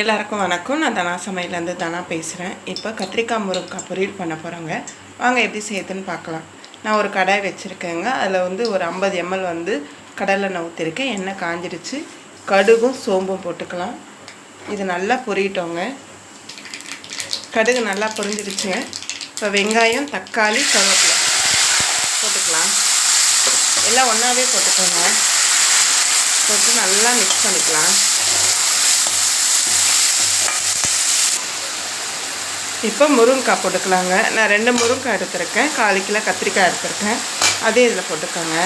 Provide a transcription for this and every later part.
எல்லாருக்கும் வணக்கம். நான் தனா சமையலேருந்து தனா பேசுகிறேன். இப்போ கத்திரிக்காய் முருங்கைக்காய் பொரியல் பண்ண போகிறோங்க. வாங்க எப்படி செய்யுதுன்னு பார்க்கலாம். நான் ஒரு கடாய் வச்சுருக்கேங்க. அதில் வந்து ஒரு ஐம்பது எம்எல் வந்து கடலெண்ணெய் ஊற்றிருக்கேன். எண்ணெய் காஞ்சிடுச்சு கடுகும் சோம்பும் போட்டுக்கலாம். இது நல்லா பொரியட்டோங்க. கடுகு நல்லா பொரிஞ்சிடுச்சுங்க இப்போ வெங்காயம் தக்காளி கருவேப்பிலை போட்டுக்கலாம். எல்லாம் ஒன்றாவே போட்டுக்கோங்க. போட்டு நல்லா மிக்ஸ் பண்ணிக்கலாம். இப்போ முருங்கைக்காய் போட்டுக்கலாங்க. நான் ரெண்டு முருங்கைக்காய் எடுத்திருக்கேன். கால் கிலோ கத்திரிக்காய் எடுத்திருக்கேன். அதையும் இதில் போட்டுக்கோங்க.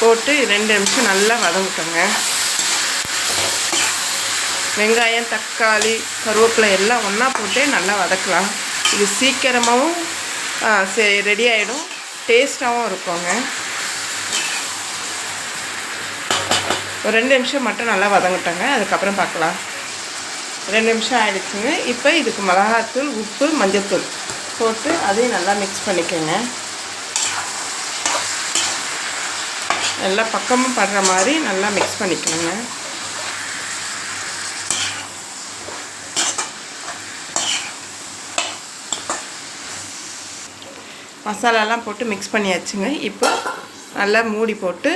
போட்டு ரெண்டு நிமிஷம் நல்லா வதங்கிட்டோங்க. வெங்காயம் தக்காளி கருவேப்பிலை எல்லாம் ஒன்றா போட்டே நல்லா வதக்கலாம். இது சீக்கிரமாகவும் ரெடி ஆகிடும் டேஸ்ட்டாகவும் இருக்குங்க. ஒரு ரெண்டு நிமிஷம் மட்டும் நல்லா வதங்கிட்டோங்க. அதுக்கப்புறம் பார்க்கலாம். ரெண்டு நிமிஷம் ஆகிடுச்சுங்க இப்போ இதுக்கு மிளகாத்தூள் உப்பு மஞ்சத்தூள் போட்டு அதையும் நல்லா மிக்ஸ் பண்ணிக்கோங்க. நல்லா பக்கமும் படுற மாதிரி நல்லா மிக்ஸ் பண்ணிக்கோங்க. மசாலாலாம் போட்டு மிக்ஸ் பண்ணியாச்சுங்க. இப்போ நல்லா மூடி போட்டு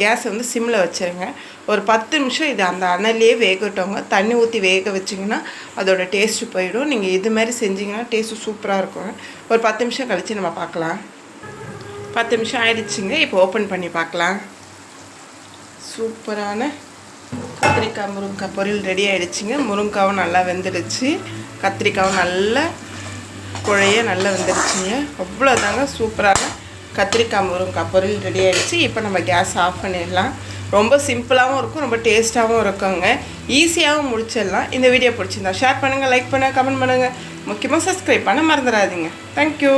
கேஸை வந்து சிம்மில் வச்சுருங்க. ஒரு பத்து நிமிஷம் இது அந்த அனல்லையே வேகட்டோங்க. தண்ணி ஊற்றி வேக வச்சிங்கன்னா அதோடய டேஸ்ட்டு போயிடும். நீங்கள் இது மாதிரி செஞ்சிங்கன்னா டேஸ்ட்டு சூப்பராக இருக்கும். ஒரு பத்து நிமிஷம் கழித்து நம்ம பார்க்கலாம். பத்து நிமிஷம் ஆயிடுச்சுங்க. இப்போ ஓப்பன் பண்ணி பார்க்கலாம். சூப்பரான கத்திரிக்காய் முருங்கைக்காய் பொரியல் ரெடி ஆகிடுச்சிங்க முருங்காவும் நல்லா வெந்துடுச்சு. கத்திரிக்காவும் நல்லா குழைய நல்லா வெந்துடுச்சுங்க. அவ்வளோதாங்க சூப்பரான கத்திரிக்காய் முருங்கைக்காய் பொரியல் ரெடி ஆகிடுச்சு இப்போ நம்ம கேஸ் ஆஃப் பண்ணிடலாம். ரொம்ப சிம்பிளாகவும் இருக்கும் ரொம்ப டேஸ்ட்டாகவும் இருக்குங்க. ஈஸியாகவும் முடிச்சிடலாம். இந்த வீடியோ பிடிச்சிருந்தா ஷேர் பண்ணுங்கள் லைக் பண்ணுங்கள் கமெண்ட் பண்ணுங்கள் முக்கியமாக சப்ஸ்கிரைப் பண்ண மறந்துடாதீங்க. தேங்க்யூ